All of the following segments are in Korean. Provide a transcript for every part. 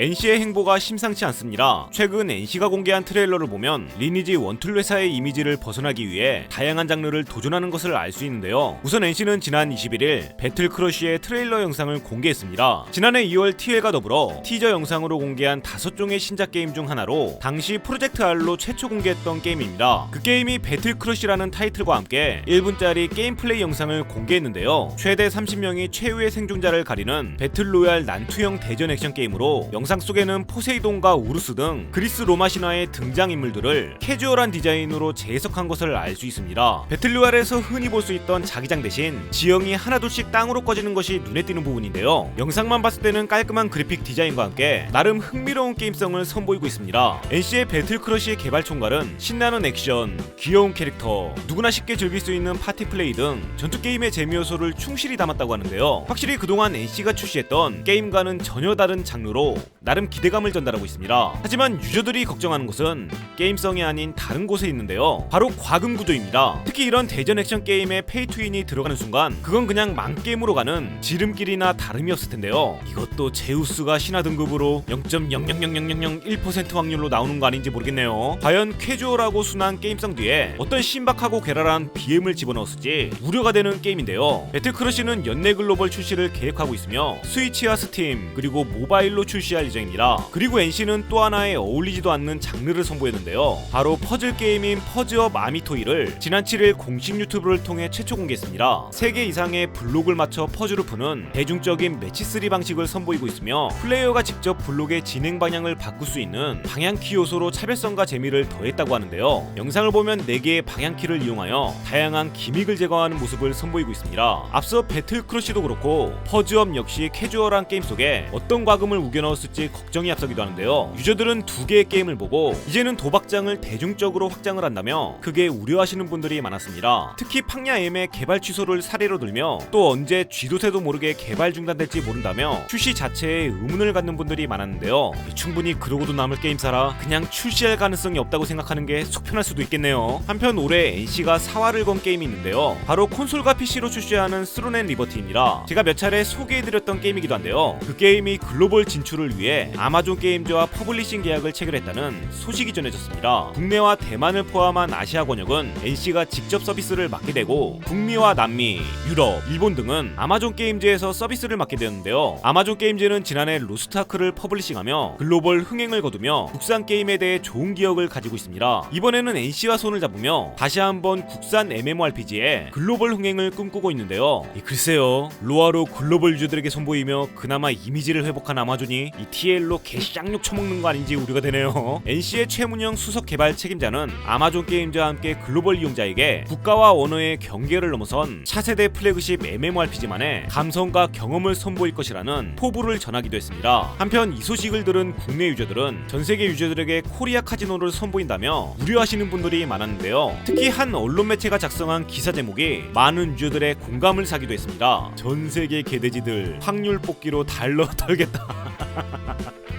NC의 행보가 심상치 않습니다. 최근 NC가 공개한 트레일러를 보면 리니지 원툴 회사의 이미지를 벗어나기 위해 다양한 장르를 도전하는 것을 알 수 있는데요. 우선 NC는 지난 21일 배틀 크러쉬의 트레일러 영상을 공개했습니다. 지난해 2월 TL과 더불어 티저 영상으로 공개한 다섯 종의 신작 게임 중 하나로 당시 프로젝트 R로 최초 공개했던 게임입니다. 그 게임이 배틀 크러쉬라는 타이틀과 함께 1분짜리 게임 플레이 영상을 공개했는데요. 최대 30명이 최후의 생존자를 가리는 배틀 로얄 난투형 대전 액션 게임으로 영상 속에는 포세이돈과 우루스 등 그리스 로마 신화의 등장 인물들을 캐주얼한 디자인으로 재해석한 것을 알 수 있습니다. 배틀 로얄에서 흔히 볼 수 있던 자기장 대신 지형이 하나둘씩 땅으로 꺼지는 것이 눈에 띄는 부분인데요. 영상만 봤을 때는 깔끔한 그래픽 디자인과 함께 나름 흥미로운 게임성을 선보이고 있습니다. NC의 배틀 크러쉬의 개발 총괄은 신나는 액션, 귀여운 캐릭터, 누구나 쉽게 즐길 수 있는 파티 플레이 등 전투 게임의 재미 요소를 충실히 담았다고 하는데요. 확실히 그동안 NC가 출시했던 게임과는 전혀 다른 장르로 나름 기대감을 전달하고 있습니다. 하지만 유저들이 걱정하는 것은 게임성이 아닌 다른 곳에 있는데요. 바로 과금 구조입니다. 특히 이런 대전 액션 게임에 페이 투인이 들어가는 순간 그건 그냥 망게임으로 가는 지름길이나 다름이 없을 텐데요. 이것도 제우스가 신화 등급으로 0.0000001% 확률로 나오는 거 아닌지 모르겠네요. 과연 캐주얼하고 순한 게임성 뒤에 어떤 신박하고 괴랄한 BM을 집어넣었을지 우려가 되는 게임인데요. 배틀크러쉬는 연내 글로벌 출시를 계획하고 있으며 스위치와 스팀 그리고 모바일로 출시할 예정입니다. 그리고 NC는 또 하나의 어울리지도 않는 장르를 선보였는데요. 바로 퍼즐 게임인 퍼즈업 아미토이를 지난 7일 공식 유튜브를 통해 최초 공개했습니다. 3개 이상의 블록을 맞춰 퍼즐을 푸는 대중적인 매치3 방식을 선보이고 있으며 플레이어가 직접 블록의 진행 방향을 바꿀 수 있는 방향키 요소로 차별성과 재미를 더했다고 하는데요. 영상을 보면 4개의 방향키를 이용하여 다양한 기믹을 제거하는 모습을 선보이고 있습니다. 앞서 배틀 크러쉬도 그렇고 퍼즈업 역시 캐주얼한 게임 속에 어떤 과금을 우겨 넣었을지 걱정이 앞서기도 하는데요. 유저들은 두 개의 게임을 보고 이제는 도박장을 대중적으로 확장을 한다며 크게 우려하시는 분들이 많았습니다. 특히 팡야 M의 개발 취소를 사례로 들며 또 언제 쥐도새도 모르게 개발 중단될지 모른다며 출시 자체에 의문을 갖는 분들이 많았는데요. 충분히 그러고도 남을 게임사라 그냥 출시할 가능성이 없다고 생각하는 게 속편할 수도 있겠네요. 한편 올해 NC가 사활을 건 게임이 있는데요. 바로 콘솔과 PC로 출시하는 스로넨 리버티입니다. 제가 몇 차례 소개해드렸던 게임이기도 한데요. 그 게임이 글로벌 진출을 위해 아마존 게임즈와 퍼블리싱 계약을 체결했다는 소식이 전해졌습니다. 국내와 대만을 포함한 아시아 권역은 NC가 직접 서비스를 맡게 되고 북미와 남미, 유럽, 일본 등은 아마존 게임즈에서 서비스를 맡게 되었는데요. 아마존 게임즈는 지난해 로스트아크를 퍼블리싱하며 글로벌 흥행을 거두며 국산 게임에 대해 좋은 기억을 가지고 있습니다. 이번에는 NC와 손을 잡으며 다시 한번 국산 MMORPG에 글로벌 흥행을 꿈꾸고 있는데요. 이 글쎄요, 로아로 글로벌 유저들에게 선보이며 그나마 이미지를 회복한 아마존이 이 TL로 개쌍욕 처먹는 거 아닌지 우려가 되네요. NC의 최문영 수석 개발 책임자는 아마존 게임즈와 함께 글로벌 이용자에게 국가와 언어의 경계를 넘어선 차세대 플래그십 MMORPG만의 감성과 경험을 선보일 것이라는 포부를 전하기도 했습니다. 한편 이 소식을 들은 국내 유저들은 전 세계 유저들에게 코리아 카지노를 선보인다며 우려하시는 분들이 많았는데요. 특히 한 언론 매체가 작성한 기사 제목이 많은 유저들의 공감을 사기도 했습니다. 전 세계 개돼지들 확률 뽑기로 달러 털겠다.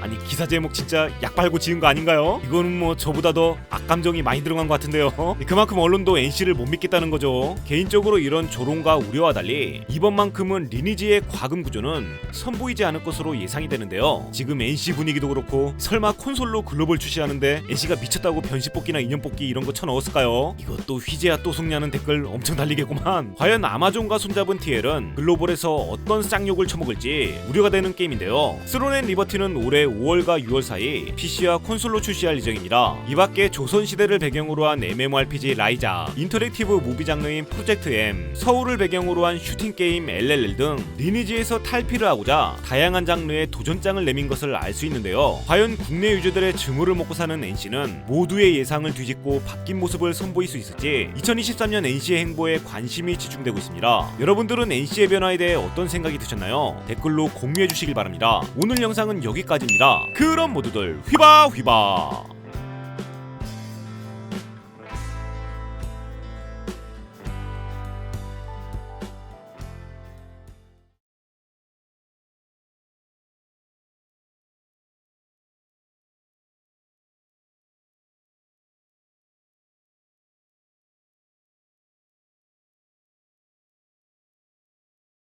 아니 기사 제목 진짜 약 빨고 지은 거 아닌가요? 이거는 뭐 저보다 더 악감정이 많이 들어간 것 같은데요. 그만큼 언론도 NC를 못 믿겠다는 거죠. 개인적으로 이런 조롱과 우려와 달리 이번만큼은 리니지의 과금 구조는 선보이지 않을 것으로 예상이 되는데요. 지금 NC 분위기도 그렇고 설마 콘솔로 글로벌 출시하는데 NC가 미쳤다고 변시 뽑기나 인형 뽑기 이런 거 쳐넣었을까요? 이것도 휘재야 또 속냐는 댓글 엄청 달리겠구만. 과연 아마존과 손잡은 TL은 글로벌에서 어떤 쌍욕을 처먹을지 우려가 되는 게임인데요. 스로넨 리버티 는 올해 5월과 6월 사이 PC와 콘솔로 출시할 예정입니다. 이 밖에 조선시대를 배경으로 한 MMORPG 라이자, 인터랙티브 무비 장르인 프로젝트 M, 서울을 배경으로 한 슈팅 게임 LLL 등 리니지에서 탈피를 하고자 다양한 장르의 도전장을 내민 것을 알 수 있는데요. 과연 국내 유저들의 증오를 먹고 사는 NC는 모두의 예상을 뒤집고 바뀐 모습을 선보일 수 있을지 2023년 NC의 행보에 관심이 집중되고 있습니다. 여러분들은 NC의 변화에 대해 어떤 생각이 드셨나요? 댓글로 공유해 주시길 바랍니다. 오늘 영상은 여기까지입니다. 그럼 모두들 휘바 휘바